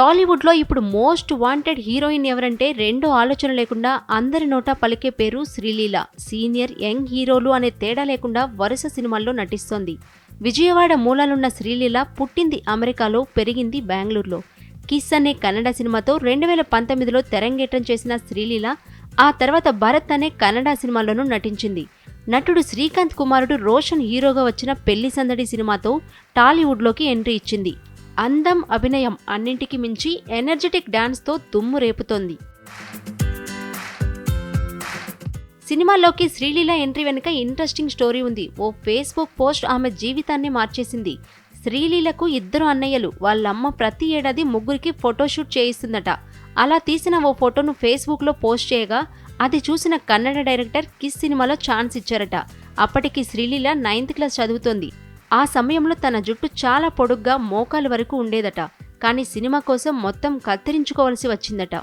టాలీవుడ్లో ఇప్పుడు most wanted heroine ఎవరంటే రెండో ఆలోచన లేకుండా అందరి నోట పలికే పేరు శ్రీలీల. సీనియర్ యంగ్ హీరోలు అనే తేడా లేకుండా వరుస సినిమాల్లో నటిస్తోంది. విజయవాడ మూలాలున్న శ్రీలీల పుట్టింది అమెరికాలో పెరిగింది బెంగళూరులో. కిస్ అనే కన్నడ సినిమాతో రెండు వేల పంతొమ్మిదిలో తెరంగేటం చేసిన శ్రీలీల ఆ తర్వాత భరత్ అనే కన్నడ సినిమాలోనూ నటించింది. నటుడు శ్రీకాంత్ కుమారుడు రోషన్ హీరోగా వచ్చిన పెళ్ళి సందడి సినిమాతో టాలీవుడ్లోకి ఎంట్రీ ఇచ్చింది. అందం అభినయం అన్నింటికి మించి ఎనర్జెటిక్ డాన్స్తో దుమ్ము రేపుతోంది. సినిమాలోకి శ్రీలీల ఎంట్రీ వెనుక ఇంట్రెస్టింగ్ స్టోరీ ఉంది. ఓ ఫేస్బుక్ పోస్ట్ ఆమె జీవితాన్ని మార్చేసింది. శ్రీలీలకు ఇద్దరు అన్నయ్యలు వాళ్ళమ్మ ప్రతి ఏడాది ముగ్గురికి ఫోటోషూట్ చేయిస్తుందట. అలా తీసిన ఓ ఫోటోను ఫేస్బుక్లో పోస్ట్ చేయగా అది చూసిన కన్నడ డైరెక్టర్ కిస్ సినిమాలో ఛాన్స్ ఇచ్చారట. అప్పటికి శ్రీలీల నైన్త్ క్లాస్ చదువుతోంది. ఆ సమయంలో తన జుట్టు చాలా పొడుగ్గా మోకాలు వరకు ఉండేదట. కానీ సినిమా కోసం మొత్తం కత్తిరించుకోవాల్సి వచ్చిందట.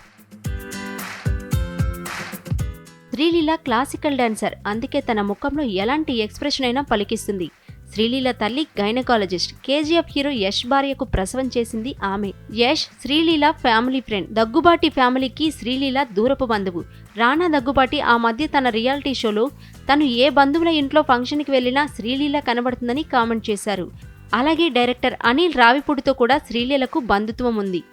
Sreeleela classical dancer. అందుకే తన ముఖంలో ఎలాంటి ఎక్స్ప్రెషన్ అయినా పలికిస్తుంది. శ్రీలీల తల్లి గైనకాలజిస్ట్. కేజీఎఫ్ హీరో యష్ భార్యకు ప్రసవం చేసింది ఆమె. Yash Sreeleela family friend. Daggubati ఫ్యామిలీకి శ్రీలీల దూరపు బంధువు. రానా దగ్గుబాటి ఆ మధ్య తన రియాలిటీ షోలో తను ఏ బంధువుల ఇంట్లో ఫంక్షన్కి వెళ్ళినా శ్రీలీల కనబడుతుందని కామెంట్ చేశారు. అలాగే డైరెక్టర్ అనిల్ రావిపూడితో కూడా శ్రీలీలకు బంధుత్వం ఉంది.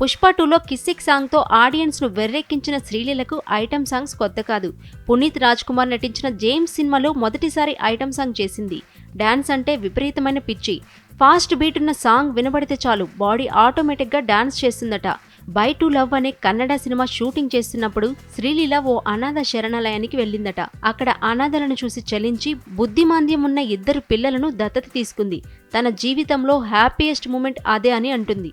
పుష్ప టూలో కిస్సిక్ సాంగ్తో ఆడియన్స్ను వెర్రెక్కించిన శ్రీలీలకు ఐటమ్ సాంగ్స్ కొత్త కాదు. పునీత్ రాజ్ కుమార్ నటించిన జేమ్స్ సినిమాలో మొదటిసారి ఐటమ్ సాంగ్ చేసింది. డాన్స్ అంటే విపరీతమైన పిచ్చి. ఫాస్ట్ బీట్ ఉన్న సాంగ్ వినబడితే చాలు బాడీ ఆటోమేటిక్గా డాన్స్ చేస్తుందట. బై టు లవ్ అనే కన్నడ సినిమా షూటింగ్ చేస్తున్నప్పుడు శ్రీలీల ఓ అనాథ శరణాలయానికి వెళ్ళిందట. అక్కడ అనాథలను చూసి చలించి బుద్ధిమాంద్యం ఉన్న ఇద్దరు పిల్లలను దత్తత తీసుకుంది. తన జీవితంలో హ్యాపీయెస్ట్ మూమెంట్ అదే అని అంటుంది.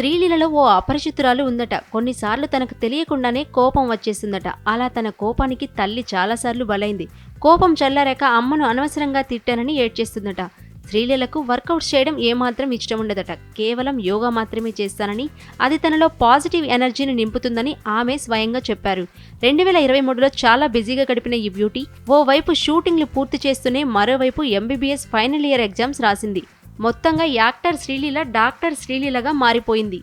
శ్రీలీలలో ఓ అపరిచితురాలు ఉందట. కొన్నిసార్లు తనకు తెలియకుండానే కోపం వచ్చేసిందట. అలా తన కోపానికి తల్లి చాలాసార్లు బలైంది. కోపం చల్లారాక అమ్మను అనవసరంగా తిట్టానని ఏడ్చేస్తుందట. శ్రీలీలకు వర్కౌట్ చేయడం ఏమాత్రం ఇష్టం ఉండదట కేవలం యోగా మాత్రమే చేస్తానని అది తనలో పాజిటివ్ ఎనర్జీని నింపుతుందని ఆమె స్వయంగా చెప్పారు. రెండు వేల ఇరవై మూడులో చాలా బిజీగా గడిపిన ఈ బ్యూటీ ఓవైపు షూటింగ్లు పూర్తి చేస్తూనే మరోవైపు ఎంబీబీఎస్ ఫైనల్ ఇయర్ ఎగ్జామ్స్ రాసింది. మొత్తంగా యాక్టర్ శ్రీలీల డాక్టర్ శ్రీలీలగా మారిపోయింది.